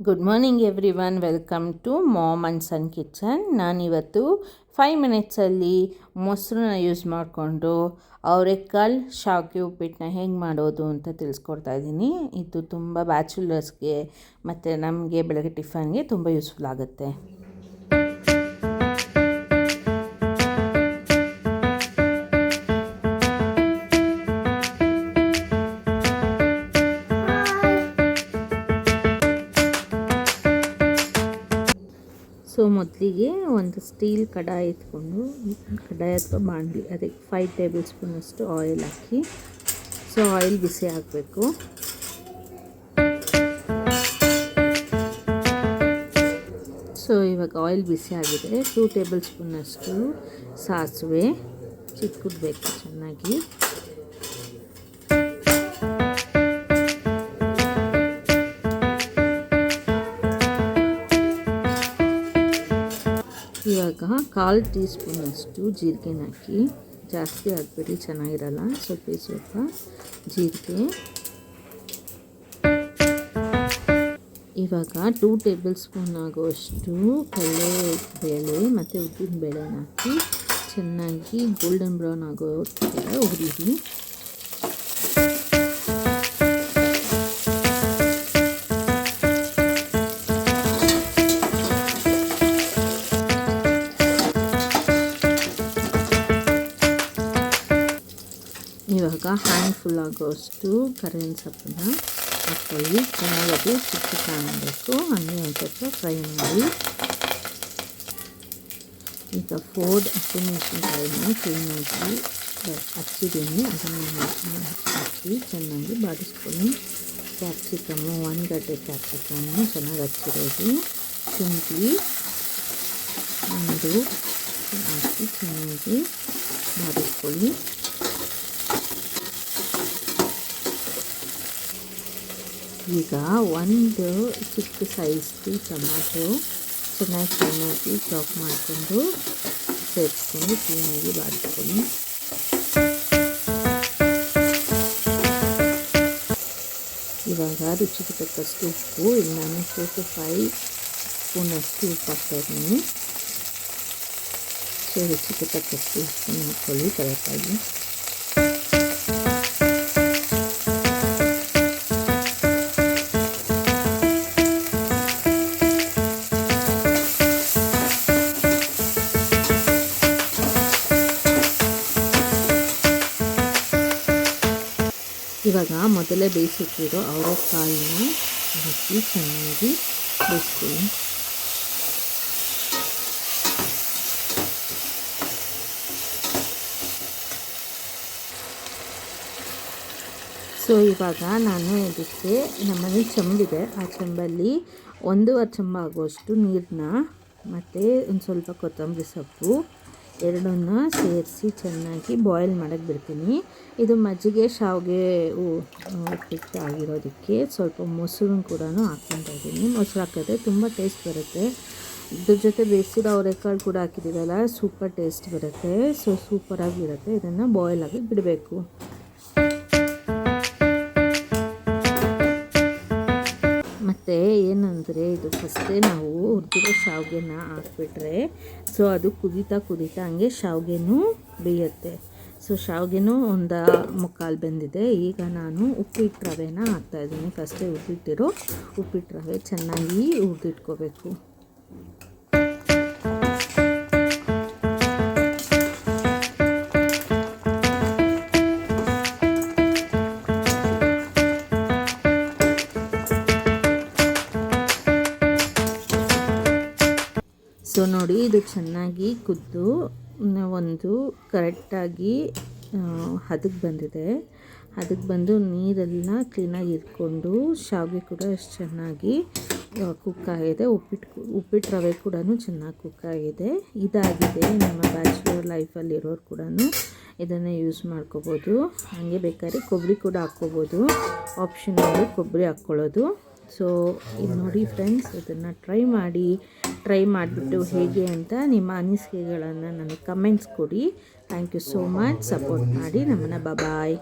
Good morning everyone welcome to mom and son kitchen ನಾನಿವತ್ತು five ಮಿನಿಟ್ಸಲ್ಲಿ ಮೊಸರನ್ನ use ಮಾಡಿಕೊಂಡು ಅವರೆಕಾಳು ಶಾವಿಗೆ ಉಪ್ಪಿಟ್ಟನ್ನ ಹೆಂಗೆ ಮಾಡೋದು ಅಂತ ತಿಳಿಸ್ಕೊಡ್ತಾ ಇದ್ದೀನಿ. ಇದು ತುಂಬ ಬ್ಯಾಚುಲರ್ಸ್ಗೆ ಮತ್ತು ನಮಗೆ ಬೆಳಗ್ಗೆ ಟಿಫನ್ಗೆ ತುಂಬ ಯೂಸ್ಫುಲ್ ಆಗುತ್ತೆ. ಸೊ ಮೊದಲಿಗೆ ಒಂದು ಸ್ಟೀಲ್ ಕಡಾಯಿ ಇಟ್ಕೊಂಡು, ಕಡಾಯಿ ಅಥವಾ ಬಾಣಲಿ ಅದಕ್ಕೆ ಫೈವ್ ಟೇಬಲ್ ಸ್ಪೂನಷ್ಟು ಆಯಿಲ್ ಹಾಕಿ, ಸೊ ಆಯಿಲ್ ಬಿಸಿ ಹಾಕಬೇಕು ಸೊ ಇವಾಗ ಆಯಿಲ್ ಬಿಸಿ ಆಗಿದೆ. ಟೂ ಟೇಬಲ್ ಸ್ಪೂನಷ್ಟು ಸಾಸಿವೆ ಚಿಕ್ಕಬೇಕು ಚೆನ್ನಾಗಿ. ಕಾಲು ಟೀ ಸ್ಪೂನಷ್ಟು ಜೀರಿಗೆನ ಹಾಕಿ. ಜಾಸ್ತಿ ಹಾಕ್ಬಿಡಿ ಚೆನ್ನಾಗಿರಲ್ಲ. ಸ್ವಲ್ಪ ಸ್ವಲ್ಪ ಜೀರಿಗೆ. ಇವಾಗ ಟೂ ಟೇಬಲ್ ಸ್ಪೂನ್ ಆಗುವಷ್ಟು ಬೇಳೆ ಮತ್ತು ಉದ್ದಿನ ಬೇಳೆನ ಹಾಕಿ ಚೆನ್ನಾಗಿ ಗೋಲ್ಡನ್ ಬ್ರೌನ್ ಆಗೋ ಥರ ಇವಾಗ ಹ್ಯಾಂಡ್ ಫುಲ್ ಆಗೋಷ್ಟು ಕರಿನ ಸೊಪ್ಪನ್ನ ಹಾಕ್ಕೊಳ್ಳಿ ಚೆನ್ನಾಗಿ ಅದು ಸುಟ್ಟು ಕಾಣಬೇಕು. ಹಂಗೆ ಒಂದು ಸ್ವಲ್ಪ ಫ್ರೈ ಮಾಡಿ. ಈಗ ಫೋರ್ ಹಸಿಮೆಣಸಿನ್ಕಾಯಿನ ಕ್ಲೀನಾಗಿ ಹಚ್ಚಿದ್ದೀನಿ. ಅದನ್ನು ಹಾಕಿ ಚೆನ್ನಾಗಿ ಬಾಡಿಸ್ಕೊಳ್ಳಿ. ಕ್ಯಾಪ್ಸಿಕಮ್ಮು ಒಂದು ಗಡ್ಡೆ ಕ್ಯಾಪ್ಸಿಕಮ್ಮು ಚೆನ್ನಾಗಿ ಹಚ್ಚಿರೋದು. ಶುಂಠಿ ಒಂದು ಹಾಕಿ ಚೆನ್ನಾಗಿ ಬಾಡಿಸ್ಕೊಳ್ಳಿ. ಈಗ ಒಂದು ಚಿಕ್ಕ ಸೈಜ್ದು ಟೊಮ್ಯಾಟೊ ಚೆನ್ನಾಗಿ ಚೆನ್ನಾಗಿ ಚಾಪ್ ಮಾಡಿಕೊಂಡು ಸೇರಿಸ್ಕೊಂಡು ಕ್ಲೀನಾಗಿ ಬಾಡಿಸ್ಕೊಳ್ಳಿ ಇವಾಗ ರುಚಿಗೆ ತಕ್ಕಷ್ಟು ಉಪ್ಪು ಇಲ್ಲಿ ನಾನು ಫೋರ್ ಟು ಫೈವ್ ಸ್ಪೂನಷ್ಟು ಉಪ್ಪು ಹಾಕ್ತಾಯಿದ್ದೀನಿ ಸೊ ರುಚಿಗೆ ತಕ್ಕಷ್ಟು ಉಪ್ಪು ಹಾಕ್ಕೊಳ್ಳಿ ಕರೆಕ್ಟಾಗಿ. ಇವಾಗ ಮೊದಲೇ ಬೇಯಿಸಿಟ್ಟಿರೋ ಅವರೆಕಾಯಿನ ಹಾಕಿ ಚೆನ್ನಾಗಿ ಬೇಯಿಸ್ಕೊಳ್ಳಿ. ಸೊ ಇವಾಗ ನಾನು ಇದಕ್ಕೆ ನಮ್ಮನೆ ಚೆಂಬಿದೆ. ಆ ಚೆಂಬಲ್ಲಿ ಒಂದೂವರೆ ಚೆಂಬ ಆಗುವಷ್ಟು ನೀರನ್ನ ಮತ್ತು ಒಂದು ಸ್ವಲ್ಪ ಕೊತ್ತಂಬರಿ ಸೊಪ್ಪು ಎರಡನ್ನ ಸೇರಿಸಿ ಚೆನ್ನಾಗಿ ಬಾಯ್ಲ್ ಮಾಡೋಕ್ಕೆ ಬಿಡ್ತೀನಿ. ಇದು ಮಜ್ಜಿಗೆ, ಶಾವಿಗೆ ಆಗಿರೋದಕ್ಕೆ ಸ್ವಲ್ಪ ಮೊಸರು ಕೂಡ ಹಾಕ್ಕೊತಾ ಇದ್ದೀನಿ. ಮೊಸರು ಹಾಕಿದ್ರೆ ತುಂಬ ಟೇಸ್ಟ್ ಬರುತ್ತೆ. ಇದ್ರ ಜೊತೆ ಬೇಯಿಸಿರೋ ಅವರೆಕಾಳು ಕೂಡ ಹಾಕಿದ್ದೀವಲ್ಲ, ಸೂಪರ್ ಟೇಸ್ಟ್ ಬರುತ್ತೆ. ಸೊ ಸೂಪರಾಗಿರುತ್ತೆ ಇದನ್ನು ಬಾಯ್ಲ್ ಆಗಿ ಬಿಡಬೇಕು. ಮತ್ತು ಏನಂದರೆ ಇದು ಫಸ್ಟೇ ನಾವು ಹುರಿದಿರೋ ಶಾವಿಗೆನ ಹಾಕ್ಬಿಟ್ರೆ ಸೊ ಅದು ಕುದೀತಾ ಕುದೀತಾ ಹಂಗೆ ಶಾವಿಗೆನೂ ಬೇಯುತ್ತೆ. ಸೊ ಶಾವಿಗೆನೂ ಒಂದು ಮುಕ್ಕಾಲು ಬೆಂದಿದೆ. ಈಗ ನಾನು ಉಪ್ಪಿಟ್ಟು ರವೆನ ಹಾಕ್ತಾಯಿದ್ದೀನಿ ಫಸ್ಟೇ ಹುರಿದಿಟ್ಟಿರೋ ಉಪ್ಪಿಟ್ಟು ರವೆ ಚೆನ್ನಾಗಿ ಹುರಿದಿಟ್ಕೋಬೇಕು. ಸೊ ನೋಡಿ, ಇದು ಚೆನ್ನಾಗಿ ಕುದ್ದು ಒಂದು ಕರೆಕ್ಟಾಗಿ ಹದಕ್ಕೆ ಬಂದಿದೆ. ಅದಕ್ಕೆ ಬಂದು ನೀರೆಲ್ಲ ಕ್ಲೀನಾಗಿ ಇಟ್ಕೊಂಡು ಶಾವಿಗೆ ಕೂಡ ಅಷ್ಟು ಚೆನ್ನಾಗಿ ಕುಕ್ ಆಗಿದೆ. ಉಪ್ಪಿಟ್ಟು ಉಪ್ಪಿಟ್ಟು ರವೆ ಕೂಡ ಚೆನ್ನಾಗಿ ಕುಕ್ ಆಗಿದೆ. ಇದಾಗಿದೆ ನಮ್ಮ ಬ್ಯಾಚುಲರ್ ಲೈಫಲ್ಲಿ ಇರೋರು ಕೂಡ ಇದನ್ನು ಯೂಸ್ ಮಾಡ್ಕೋಬೋದು. ಹಾಗೆ ಬೇಕಾದ್ರೆ ಕೊಬ್ಬರಿ ಕೂಡ ಹಾಕ್ಕೋಬೋದು. ಆಪ್ಷನಲ್ಲಿ ಕೊಬ್ಬರಿ ಹಾಕ್ಕೊಳ್ಳೋದು. ಸೊ ಇದು ನೋಡಿ ಫ್ರೆಂಡ್ಸ್ ಇದನ್ನು ಟ್ರೈ ಮಾಡಿ ಟ್ರೈ ಮಾಡಿಬಿಟ್ಟು ಹೇಗೆ ಅಂತ ನಿಮ್ಮ ಅನಿಸಿಕೆಗಳನ್ನು ನನಗೆ ಕಮೆಂಟ್ಸ್ ಕೊಡಿ. Thank you so much support ಮಾಡಿ ನಮ್ಮನ್ನು. ಬಾಯ್